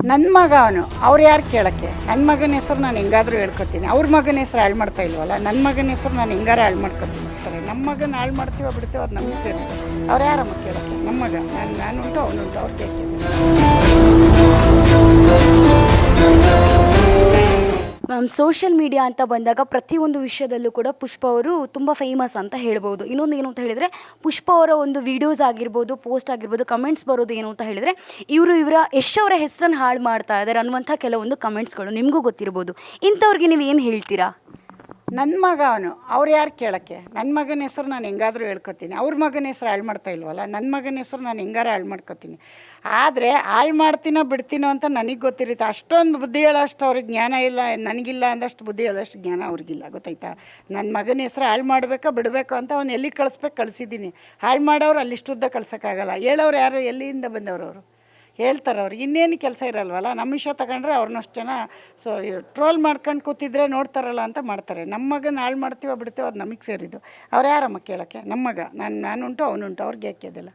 ನನ್ನ ಮಗ ಅವನು ಅವ್ರು ಯಾರು ಕೇಳೋಕ್ಕೆ? ನನ್ನ ಮಗನ ಹೆಸರು ನಾನು ಹೆಂಗಾದರೂ ಹೇಳ್ಕೊತೀನಿ. ಅವ್ರ ಮಗನ ಹೆಸರು ಹಾಳು ಮಾಡ್ತಾ ಇಲ್ವಲ್ಲ? ನನ್ನ ಮಗನ ಹೆಸರು ನಾನು ಹೆಂಗಾರ ಹಾಳು ಮಾಡ್ಕೊತೀನಿ ಅಂತಾರೆ. ನಮ್ಮ ಮಗನ ಹಾಳು ಮಾಡ್ತೀವೋ ಬಿಡ್ತೀವೋ ಅದು ನಮಗೆ ಸೇರಿ. ಅವ್ರು ಯಾರಮ್ಮ ಕೇಳೋಕ್ಕೆ? ನಮ್ಮ ಮಗ. ನಾನು ನಾನು ಉಂಟು ಅವನುಂಟು ಅವ್ರು ಕೇಳ್ತೀನಿ. ಸೋಷಿಯಲ್ ಮೀಡಿಯಾ ಅಂತ ಬಂದಾಗ ಪ್ರತಿಯೊಂದು ವಿಷಯದಲ್ಲೂ ಕೂಡ ಪುಷ್ಪ ಅವರು ತುಂಬ ಫೇಮಸ್ ಅಂತ ಹೇಳ್ಬೋದು. ಇನ್ನೊಂದು ಏನು ಅಂತ ಹೇಳಿದರೆ, ಪುಷ್ಪ ಅವರ ಒಂದು ವಿಡಿಯೋಸ್ ಆಗಿರ್ಬೋದು ಪೋಸ್ಟ್ ಆಗಿರ್ಬೋದು ಕಮೆಂಟ್ಸ್ ಬರೋದು ಏನು ಅಂತ ಹೇಳಿದರೆ, ಇವರು ಇವರ ಅವರ ಹೆಸರನ್ನು ಹಾಳು ಮಾಡ್ತಾ ಇದ್ದಾರೆ ಅನ್ನುವಂಥ ಕೆಲವೊಂದು ಕಮೆಂಟ್ಸ್ಗಳು ನಿಮಗೂ ಗೊತ್ತಿರ್ಬೋದು. ಇಂಥವ್ರಿಗೆ ನೀವು ಏನು ಹೇಳ್ತೀರಾ? ನನ್ನ ಮಗ ಅವನು ಅವ್ರು ಯಾರು ಕೇಳೋಕ್ಕೆ? ನನ್ನ ಮಗನ ಹೆಸರು ನಾನು ಹೆಂಗಾದರೂ ಹೇಳ್ಕೊತೀನಿ. ಅವ್ರ ಮಗನ ಹೆಸರು ಹಾಳು ಮಾಡ್ತಾ ಇಲ್ವಲ್ಲ? ನನ್ನ ಮಗನ ಹೆಸರು ನಾನು ಹೆಂಗಾರ ಹಾಳು ಮಾಡ್ಕೊತೀನಿ? ಆದರೆ ಹಾಳು ಮಾಡ್ತೀನೋ ಬಿಡ್ತೀನೋ ಅಂತ ನನಗೆ ಗೊತ್ತಿರುತ್ತೆ. ಅಷ್ಟೊಂದು ಬುದ್ಧಿ ಹೇಳೋಷ್ಟು ಅವ್ರಿಗೆ ಜ್ಞಾನ ಇಲ್ಲ, ನನಗಿಲ್ಲ ಅಂದಷ್ಟು ಬುದ್ಧಿ ಹೇಳೋಷ್ಟು ಜ್ಞಾನ ಅವ್ರಿಗಿಲ್ಲ, ಗೊತ್ತಾಯ್ತಾ? ನನ್ನ ಮಗನ ಹೆಸರು ಹಾಳು ಮಾಡಬೇಕಾ, ಬಿಡಬೇಕು ಅಂತ ಅವ್ನು ಎಲ್ಲಿ ಕಳಿಸ್ಬೇಕು ಕಳಿಸಿದ್ದೀನಿ ಹಾಳು ಮಾಡೋರು ಅಲ್ಲಿಷ್ಟುದ್ದ ಕಳ್ಸೋಕ್ಕಾಗಲ್ಲ. ಹೇಳೋರು ಯಾರು? ಎಲ್ಲಿಂದ ಬಂದವರು ಅವರು? ಹೇಳ್ತಾರೆ ಅವ್ರು, ಇನ್ನೇನು ಕೆಲಸ ಇರಲ್ವಲ್ಲ? ನಮ್ಮ ವಿಷಯ ತಗೊಂಡ್ರೆ ಅವ್ರನ್ನಷ್ಟು ಜನ ಸೊ ಟ್ರೋಲ್ ಮಾಡ್ಕೊಂಡು ಕೂತಿದ್ರೆ ನೋಡ್ತಾರಲ್ಲ ಅಂತ ಮಾಡ್ತಾರೆ. ನಮ್ಮ ಮಗನ ಹಾಳು ಮಾಡ್ತೀವೋ ಬಿಡ್ತೀವೋ ಅದು ನಮಗೆ ಸೇರಿದ್ದು. ಅವ್ರು ಯಾರಮ್ಮ ಕೇಳೋಕ್ಕೆ? ನಮ್ಮ ಮಗ. ನಾನು, ನಾನುಂಟು, ಅವನುಂಟು, ಅವ್ರಿಗೆ ಯಾಕೆದಿಲ್ಲ